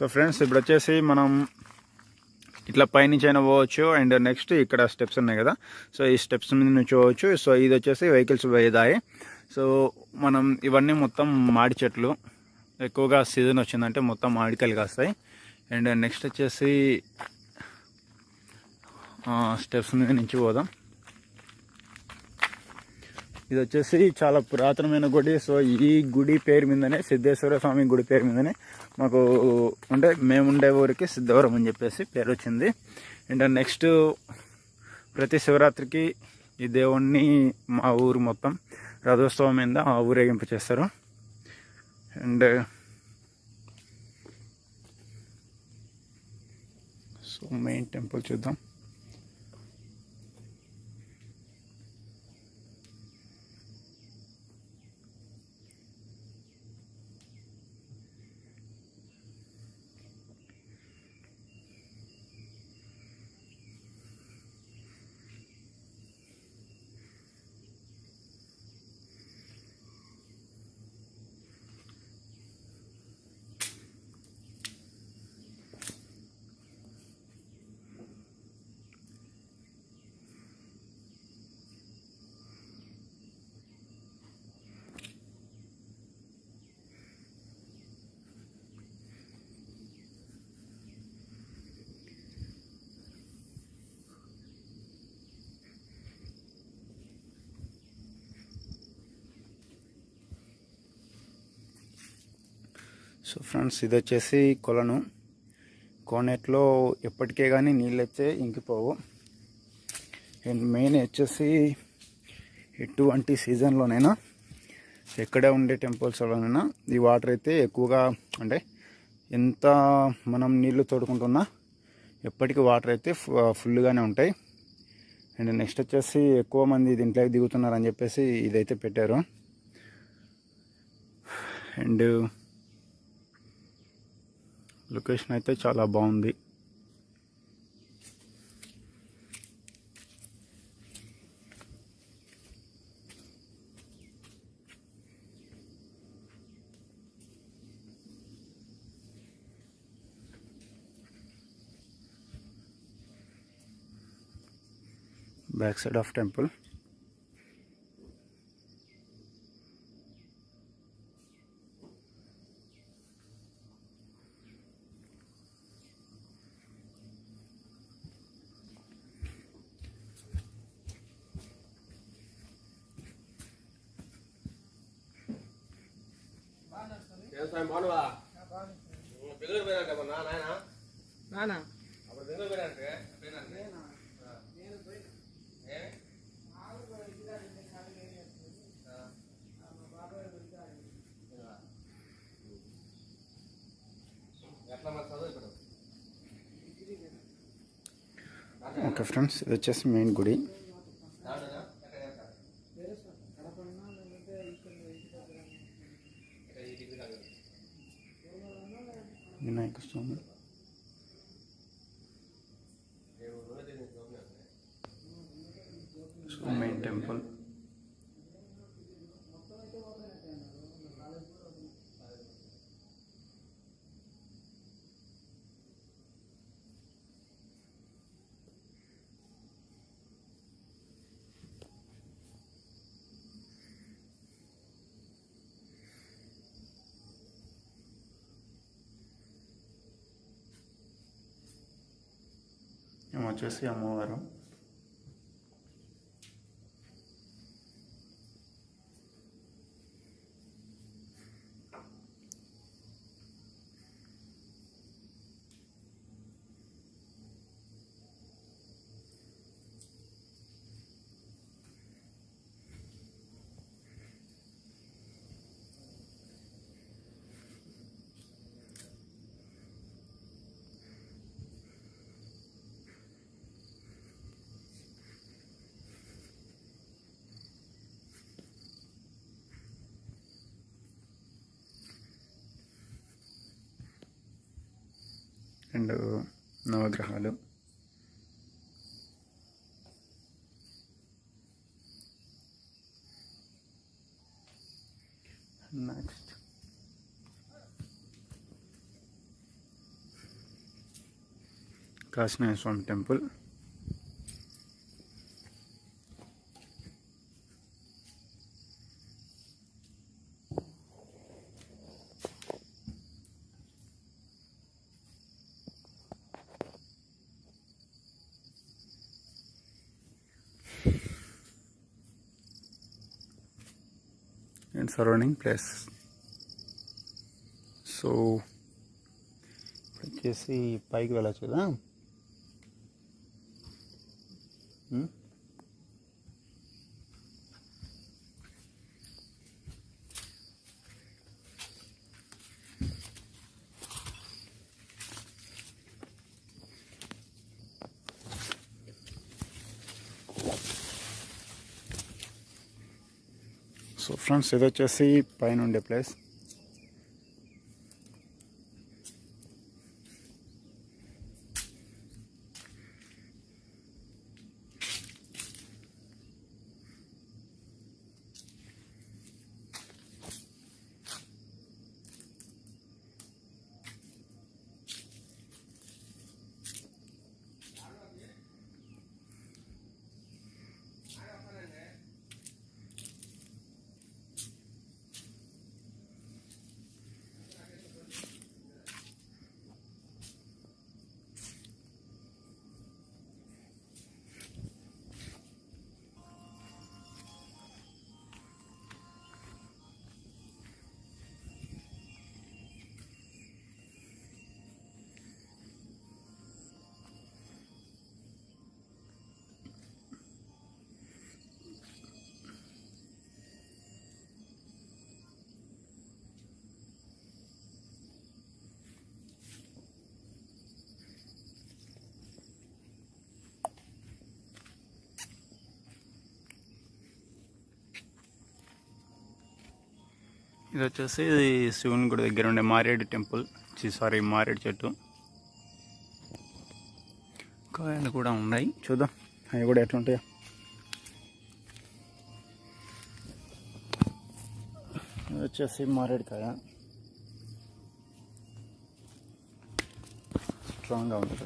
So friends ఇప్పుడు వచ్చేసి మనం ఇట్లా పైనుంచి అయినా పోవచ్చు అండ్ నెక్స్ట్ ఇక్కడ స్టెప్స్ ఉన్నాయి కదా. సో ఈ స్టెప్స్ మీద నుంచి పోవచ్చు. సో ఇది వచ్చేసి వెహికల్స్ పోయేదాయి. సో మనం ఇవన్నీ మొత్తం మాడి చెట్లు. ఎక్కువగా సీజన్ వచ్చిందంటే మొత్తం మామిడికాయలు కాస్తాయి. అండ్ నెక్స్ట్ వచ్చేసి స్టెప్స్ మీద నుంచి పోదాం. ఇది వచ్చేసి చాలా పురాతనమైన గుడి. సో ఈ గుడి పేరు మీదనే సిద్ధేశ్వర స్వామి గుడి పేరు మీదనే మాకు అంటే మేము ఉండే ఊరికి సిద్ధవరం అని చెప్పేసి పేరు వచ్చింది. అండ్ నెక్స్ట్ ప్రతి శివరాత్రికి ఈ దేవుణ్ణి మా ఊరు మొత్తం రథోత్సవం మీద ఆ ఊరేగింపు చేస్తారు. అండ్ సో మెయిన్ టెంపుల్ చూద్దాం. సో ఫ్రెండ్స్ ఇది వచ్చేసి కొలను. కోనేట్లో ఎప్పటికే కానీ నీళ్ళు అయితే ఇంకిపోవు. అండ్ మెయిన్ వచ్చేసి ఎటువంటి సీజన్లోనైనా ఎక్కడ ఉండే టెంపుల్స్లోనైనా ఈ వాటర్ అయితే ఎక్కువగా అంటే ఎంత మనం నీళ్ళు తోడుకుంటున్నా ఎప్పటికీ వాటర్ అయితే ఫు- ఫుల్గానే ఉంటాయి. అండ్ నెక్స్ట్ వచ్చేసి ఎక్కువ మంది దీంట్లోకి దిగుతున్నారని చెప్పేసి ఇదైతే పెట్టారు. అండ్ లొకేషన్ అయితే చాలా బాగుంది. Back side of temple. Okay friends ఇది వచ్చేసి మెయిన్ గుడి. Vinayaka Swamy. So main temple noches y amor. And నవగ్రహాలు. Next Kashinatha Swamy temple. And surrounding place so వచ్చేసి పైకి వెళ్ళచ్చు కదా? సో ఫ్రెండ్స్ ఇది వచ్చేసి పైన ఉండే ప్లేస్. ఇది వచ్చేసి ఇది శివుని గుడి దగ్గర ఉండే మారేడు టెంపుల్. సారీ మారేడు చెట్టు. కాయలు కూడా ఉన్నాయి. చూద్దాం అవి కూడా ఎట్లుంటాయో ఇది వచ్చేసి మారేడుకాయ స్ట్రాంగ్గా ఉంది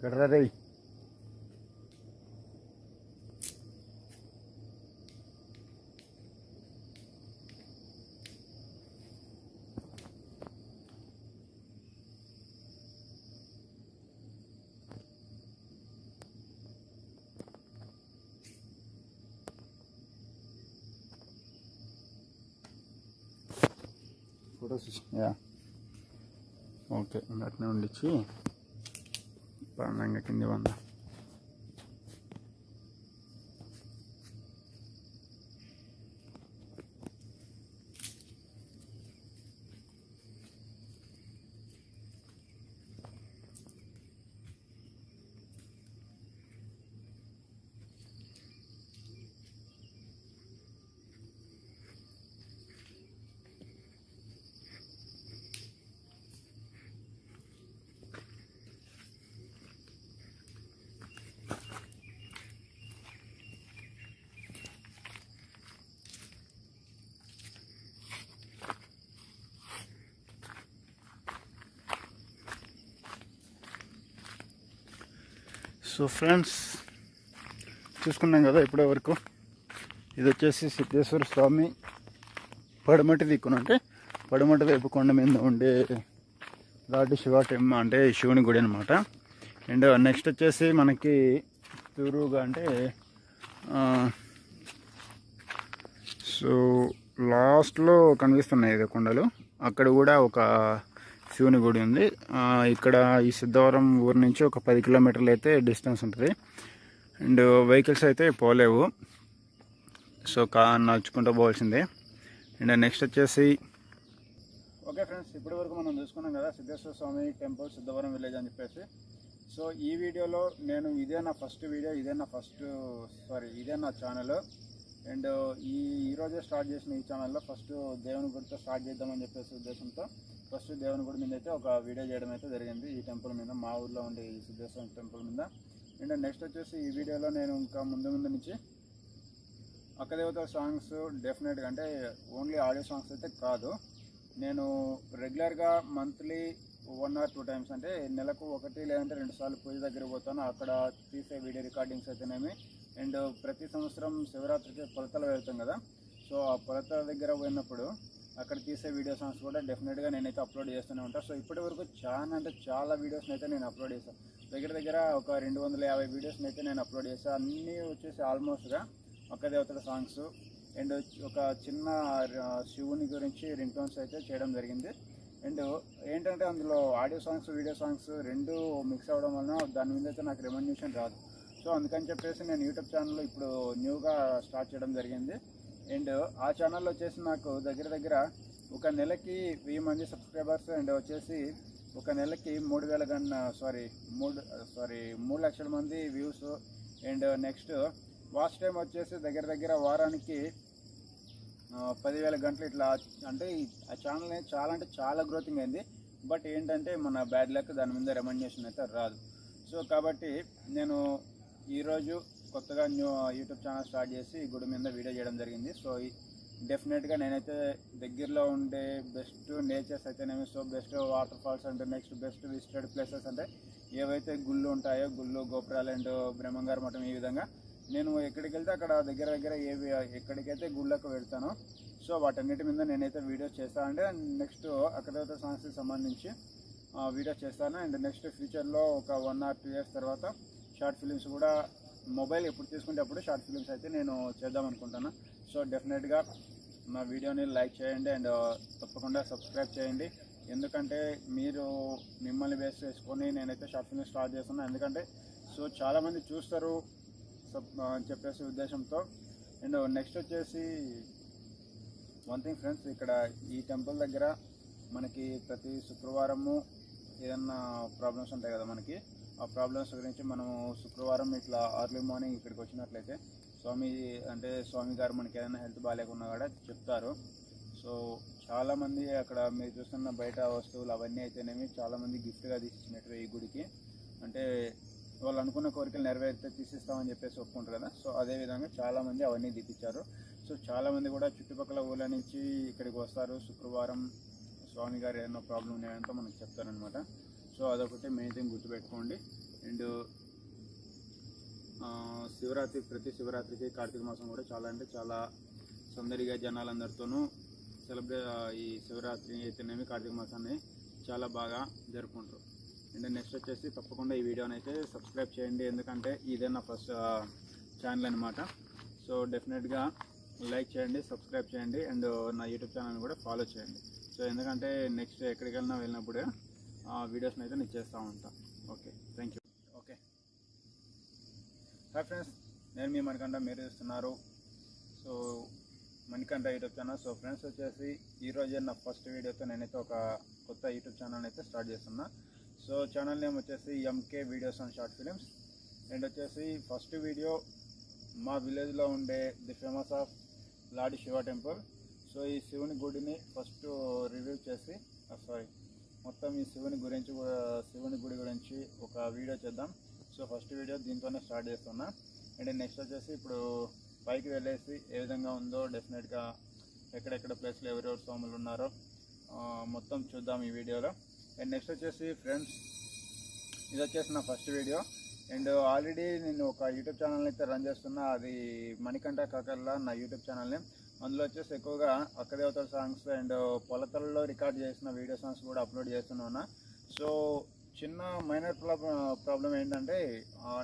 కదా ఇక్కడ రా రేయ్ photos yeah okay para andar aquí en banda. So friends చూసుకున్నాం కదా ఇప్పటి వరకు. ఇది వచ్చేసి సిద్ధేశ్వర స్వామి పడమటి దిక్కున అంటే పడమటి వైపు కొండ మీద ఉండే లార్డ్ శివ టెమ్మ అంటే శివుని గుడి అనమాట అండ్ నెక్స్ట్ వచ్చేసి మనకి తూరుగా అంటే సో లాస్ట్లో కనిపిస్తున్నాయి కదా కొండలు. అక్కడ కూడా ఒక శివుని గుడి ఉంది. ఇక్కడ ఈ సిద్ధవరం ఊరు నుంచి ఒక పది కిలోమీటర్లు అయితే డిస్టెన్స్ ఉంటుంది. అండ్ వెహికల్స్ అయితే పోలేవు. సో కా నడుచుకుంటూ పోవాల్సిందే. అండ్ నెక్స్ట్ వచ్చేసి ఓకే ఫ్రెండ్స్ ఇప్పటి వరకు మనం చూసుకున్నాం కదా సిద్ధేశ్వర స్వామి టెంపుల్ సిద్ధవరం విలేజ్ అని చెప్పేసి. సో ఈ వీడియోలో నేను ఇదే నా ఫస్ట్ వీడియో ఇదే నా ఫస్ట్ సారీ ఇదే నా ఛానల్ అండ్ ఈ ఈరోజే స్టార్ట్ చేసిన ఈ ఛానల్లో ఫస్ట్ దేవుని గుడితో స్టార్ట్ చేద్దామని చెప్పేసి ఉద్దేశంతో ఫస్ట్ దేవుని గుడి మీద అయితే ఒక వీడియో చేయడం అయితే జరిగింది. ఈ టెంపుల్ మీద మా ఊర్లో ఉండే ఈ సిద్ధేశ్వర టెంపుల్ మీద. అండ్ నెక్స్ట్ వచ్చేసి ఈ వీడియోలో నేను ఇంకా ముందు ముందు నుంచి అక్కదేవత సాంగ్స్ డెఫినెట్గా అంటే ఓన్లీ ఆడియో సాంగ్స్ అయితే కాదు. నేను రెగ్యులర్గా monthly one or two times అంటే నెలకు ఒకటి లేదంటే రెండు సార్లు పూజ దగ్గర పోతాను. అక్కడ తీసే వీడియో రికార్డింగ్స్ అయితేనేమి. అండ్ ప్రతి సంవత్సరం శివరాత్రికి కొలతలు వెళ్తాం కదా. సో ఆ కొలతల దగ్గర పోయినప్పుడు అక్కడ తీసే వీడియో సాంగ్స్ కూడా డెఫినెట్గా నేనైతే అప్లోడ్ చేస్తూనే ఉంటాను సో ఇప్పటి వరకు చాలా అంటే చాలా వీడియోస్ని అయితే నేను అప్లోడ్ చేశాను దగ్గర దగ్గర ఒక రెండు వందల యాభై వీడియోస్ని అయితే నేను అప్లోడ్ చేశాను అన్నీ వచ్చేసి ఆల్మోస్ట్గా ఒక దేవతల సాంగ్స్ అండ్ ఒక చిన్న శివుని గురించి రింగ్టోన్స్ అయితే చేయడం జరిగింది. అండ్ ఏంటంటే అందులో ఆడియో సాంగ్స్ వీడియో సాంగ్స్ రెండు మిక్స్ అవ్వడం వలన దాని మీద అయితే నాకు రెమ్యూనేషన్ రాదు. సో అందుకని చెప్పేసి నేను యూట్యూబ్ ఛానల్లో ఇప్పుడు న్యూగా స్టార్ట్ చేయడం జరిగింది. అండ్ ఆ ఛానల్లో వచ్చేసి నాకు దగ్గర దగ్గర ఒక నెలకి వెయ్యి మంది సబ్స్క్రైబర్స్ అండ్ వచ్చేసి ఒక నెలకి మూడు వేల గన్న సారీ మూడు సారీ మూడు లక్షల మంది views and next watch time వచ్చేసి దగ్గర దగ్గర వారానికి పదివేల గంటలు ఇట్లా అంటే ఆ ఛానల్ చాలా అంటే చాలా గ్రోతింగ్ అయింది. బట్ ఏంటంటే మన బ్యాడ్ లక్ దాని మీద రెమండేషన్ అయితే రాదు. సో కాబట్టి నేను ఈరోజు కొత్తగా న్యూ యూట్యూబ్ ఛానల్ స్టార్ట్ చేసి గుడి మీద వీడియో చేయడం జరిగింది. సో ఈ- డెఫినెట్గా నేనైతే దగ్గరలో ఉండే బెస్ట్ నేచర్స్ అయితేనేమి సో బెస్ట్ వాటర్ ఫాల్స్ అంటే నెక్స్ట్ బెస్ట్ విజిటెడ్ ప్లేసెస్ అంటే ఏవైతే గుళ్ళు ఉంటాయో గుళ్ళు గోపురాలు అండ్ బ్రహ్మంగారు మఠం ఈ విధంగా నేను ఎక్కడికి వెళ్తే అక్కడ దగ్గర దగ్గర ఏవి ఎక్కడికైతే గుళ్ళకు వెళ్తానో సో వాటన్నిటి మీద నేనైతే వీడియోస్ చేస్తాను అంటే నెక్స్ట్ అక్కడైతే సాంగ్స్కి సంబంధించి వీడియోస్ చేస్తాను. అండ్ నెక్స్ట్ ఫ్యూచర్లో ఒక వన్ ఆర్ టూ ఇయర్స్ తర్వాత షార్ట్ ఫిలిమ్స్ కూడా మొబైల్ ఎప్పుడు తీసుకునేటప్పుడు షార్ట్ ఫిలిమ్స్ అయితే నేను చేద్దాం అనుకుంటాను. సో డెఫినెట్గా నా వీడియోని లైక్ చేయండి అండ్ తప్పకుండా సబ్స్క్రైబ్ చేయండి. ఎందుకంటే మీరు మిమ్మల్ని బేస్ చేసుకొని నేనైతే షార్ట్ ఫిల్మ్ స్టార్ట్ చేస్తున్నాను ఎందుకంటే సో చాలామంది చూస్తారు సబ్ అని చెప్పేసి ఉద్దేశంతో. అండ్ నెక్స్ట్ వచ్చేసి వన్ థింగ్ ఫ్రెండ్స్ ఇక్కడ ఈ టెంపుల్ దగ్గర మనకి ప్రతి శుక్రవారము ఏదన్నా ప్రాబ్లమ్స్ ఉంటాయి కదా మనకి. ఆ ప్రాబ్లమ్స్ గురించి మనము శుక్రవారం ఇట్లా అర్లీ మార్నింగ్ ఇక్కడికి వచ్చినట్లయితే స్వామి అంటే స్వామి గారు మనకి ఏదైనా హెల్త్ బాగాలేకున్నా కూడా చెప్తారు. సో చాలామంది అక్కడ మీరు చూస్తున్న బయట వస్తువులు అవన్నీ అయితేనేమి చాలామంది గిఫ్ట్గా తీసిచ్చినట్టు ఈ గుడికి. అంటే వాళ్ళు అనుకున్న కోరికలు నెరవేరితే తీసిస్తామని చెప్పేసి ఒప్పుకుంటారు కదా. సో అదే విధంగా చాలామంది అవన్నీ దిప్పించారు సో చాలామంది కూడా చుట్టుపక్కల ఊళ్ళ నుంచి ఇక్కడికి వస్తారు. శుక్రవారం స్వామి గారు ఏదైనా ప్రాబ్లం ఉన్నాయంటే మనకు చెప్తారనమాట సో అదొకటి మెయిన్ థింగ్ గుర్తుపెట్టుకోండి. అండ్ శివరాత్రి ప్రతి శివరాత్రికి కార్తీక మాసం కూడా చాలా అంటే చాలా సందడిగా జనాలందరితోనూ సెలబ్రే ఈ శివరాత్రి అయితేనేమి కార్తీక మాసాన్ని చాలా బాగా జరుపుకుంటారు. అండ్ నెక్స్ట్ వచ్చేసి తప్పకుండా ఈ వీడియోని అయితే సబ్స్క్రైబ్ చేయండి. ఎందుకంటే ఇదే నా ఫస్ట్ ఛానల్ అనమాట సో డెఫినెట్గా లైక్ చేయండి సబ్స్క్రైబ్ చేయండి. అండ్ నా యూట్యూబ్ ఛానల్ని కూడా ఫాలో చేయండి. సో ఎందుకంటే నెక్స్ట్ ఎక్కడికి వెళ్ళినా వెళ్ళినప్పుడు వీడియోస్ని అయితే నేను చేస్తూ ఉంటాను okay thank you okay hi friends నేను మీ మణికంఠ మీరు చూస్తున్నారు. So Manikanta YouTube channel so friends వచ్చేసి ఈరోజే నా ఫస్ట్ వీడియోతో నేనైతే ఒక కొత్త యూట్యూబ్ ఛానల్ అయితే స్టార్ట్ చేస్తున్నా. సో ఛానల్ నేమ్ వచ్చేసి MK videos and short films and వచ్చేసి ఫస్ట్ వీడియో మా విలేజ్లో ఉండే the famous of Ladi Shiva temple so ఈ శివుని గుడిని ఫస్ట్ రివ్యూ చేసి ah, సారీ మొత్తం ఈ శివుని గురించి శివుని గుడి గురించి ఒక వీడియో చేద్దాం. సో ఫస్ట్ వీడియో దీంతోనే స్టార్ట్ చేస్తున్నా. అండ్ నెక్స్ట్ వచ్చేసి ఇప్పుడు పైకి వెళ్ళేసి ఏ విధంగా ఉందో డెఫినెట్గా ఎక్కడెక్కడ ప్లేస్లో ఎవరెవరు స్వాములు ఉన్నారో మొత్తం చూద్దాం ఈ వీడియోలో. అండ్ నెక్స్ట్ వచ్చేసి ఫ్రెండ్స్ ఇది వచ్చేసి నా ఫస్ట్ వీడియో. అండ్ ఆల్రెడీ నేను ఒక యూట్యూబ్ ఛానల్ అయితే రన్ చేస్తున్నా. అది మణికంఠ కాకర్లా నా యూట్యూబ్ ఛానల్ని అందులో వచ్చేసి ఎక్కువగా అక్కదేవతల సాంగ్స్ అండ్ పొలతల్లో రికార్డ్ చేసిన వీడియో సాంగ్స్ కూడా అప్లోడ్ చేస్తున్నాను సో చిన్న మైనర్ ప్రాబ్లం ప్రాబ్లం ఏంటంటే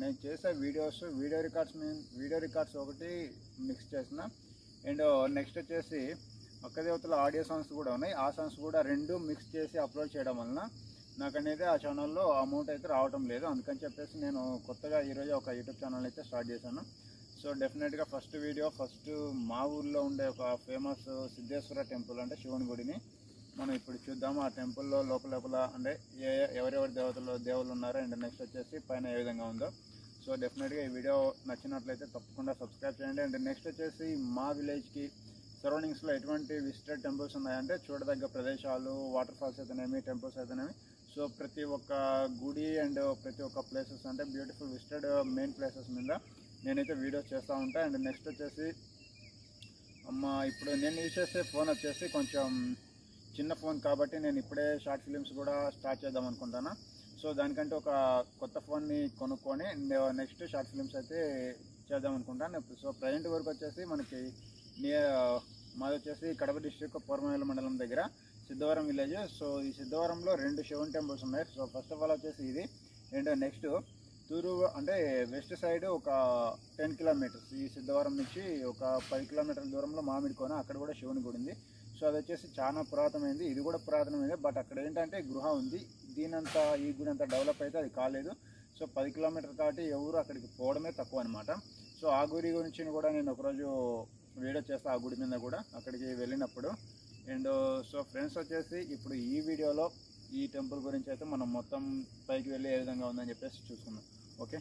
నేను చేసే videos video records video records ఒకటి మిక్స్ చేసిన. అండ్ నెక్స్ట్ uh, వచ్చేసి అక్కదేవతల ఆడియో సాంగ్స్ కూడా ఉన్నాయి. ఆ సాంగ్స్ కూడా రెండు మిక్స్ చేసి అప్లోడ్ చేయడం వలన నాకు అనేది ఆ ఛానల్లో అమౌంట్ అయితే రావటం లేదు. అందుకని చెప్పేసి నేను కొత్తగా ఈరోజు ఒక యూట్యూబ్ ఛానల్ అయితే స్టార్ట్ చేశాను. సో డెఫినెట్గా ఫస్ట్ వీడియో ఫస్ట్ మా ఊర్లో ఉండే ఒక ఫేమస్ సిద్ధేశ్వర టెంపుల్ అంటే శివుని గుడిని మనం ఇప్పుడు చూద్దాం. ఆ టెంపుల్లో లోపల లోపల అంటే ఏ ఎవరెవరి దేవతలు దేవుళ్ళు ఉన్నారో అండ్ నెక్స్ట్ వచ్చేసి పైన ఏ విధంగా ఉందో. సో డెఫినెట్గా ఈ వీడియో నచ్చినట్లయితే తప్పకుండా సబ్స్క్రైబ్ చేయండి. అండ్ నెక్స్ట్ వచ్చేసి మా విలేజ్కి సరౌండింగ్స్లో ఎటువంటి విజిటెడ్ టెంపుల్స్ ఉన్నాయంటే చూడదగ్గ ప్రదేశాలు వాటర్ ఫాల్స్ అయితేనేమి టెంపుల్స్ అయితేనేమి. సో ప్రతి ఒక్క గుడి అండ్ ప్రతి ఒక్క ప్లేసెస్ అంటే బ్యూటిఫుల్ విజిటెడ్ మెయిన్ ప్లేసెస్ మీద నేనైతే వీడియోస్ చేస్తూ ఉంటాను అండ్ నెక్స్ట్ వచ్చేసి అమ్మ ఇప్పుడు నేను యూజ్ చేసే ఫోన్ వచ్చేసి కొంచెం చిన్న ఫోన్ కాబట్టి నేను ఇప్పుడే షార్ట్ ఫిలిమ్స్ కూడా స్టార్ట్ చేద్దాం అనుకుంటాను. సో దానికంటే ఒక కొత్త ఫోన్ని కొనుక్కొని నెక్స్ట్ షార్ట్ ఫిలిమ్స్ అయితే చేద్దాం అనుకుంటాను సో ప్రజెంట్ వరకు వచ్చేసి మనకి నియర్ మాది వచ్చేసి కడప డిస్టిక్ పూర్వమేల మండలం దగ్గర సిద్ధవరం విలేజ్ సో ఈ సిద్ధవరంలో రెండు శివన్ టెంపుల్స్ ఉన్నాయి. సో ఫస్ట్ ఆఫ్ ఆల్ వచ్చేసి ఇది. అండ్ నెక్స్ట్ తూరు అంటే వెస్ట్ సైడ్ ఒక టెన్ కిలోమీటర్స్ ఈ సిద్ధవరం నుంచి ఒక పది కిలోమీటర్ల దూరంలో మామిడి కోన అక్కడ కూడా శివుని గుడి ఉంది. సో అది వచ్చేసి చాలా పురాతనమైంది. ఇది కూడా పురాతనమైంది. బట్ అక్కడ ఏంటంటే గృహ ఉంది. దీనంత ఈ గుడి అంత డెవలప్ అయితే అది కాలేదు. సో పది కిలోమీటర్ కాబట్టి ఎవరు అక్కడికి పోవడమే తక్కువ అనమాట సో ఆ గుడి గురించి కూడా నేను ఒకరోజు వీడియో చేస్తాను ఆ గుడి మీద కూడా అక్కడికి వెళ్ళినప్పుడు. అండ్ సో ఫ్రెండ్స్ వచ్చేసి ఇప్పుడు ఈ వీడియోలో ఈ టెంపుల్ గురించి అయితే మనం మొత్తం పైకి వెళ్ళి ఏ విధంగా ఉందని చెప్పేసి చూసుకుందాం. ఓకే